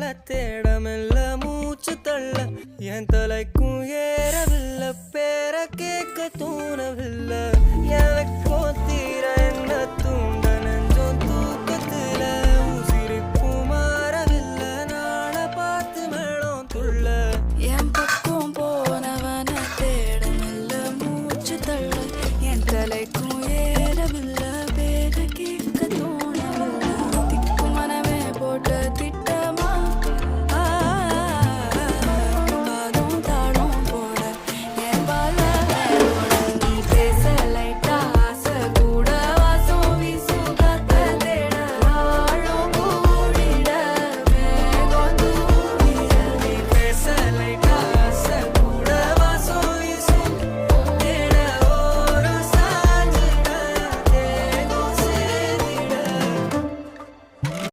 ஆள தேடமெல்ல மூச்சு தள்ள என் தலைக்கும் ஏறவில்லை பேர கேட்க தூணவில்லை. எனக்கும் தீர என்ன தூண்ட நெஞ்சம் தூக்கத்தில் உசிருக்கும் மாறவில்லை நாள பார்த்து மேளம் துள்ள. என் பக்கம் போனவன தேடமெல்ல மூச்சு தள்ள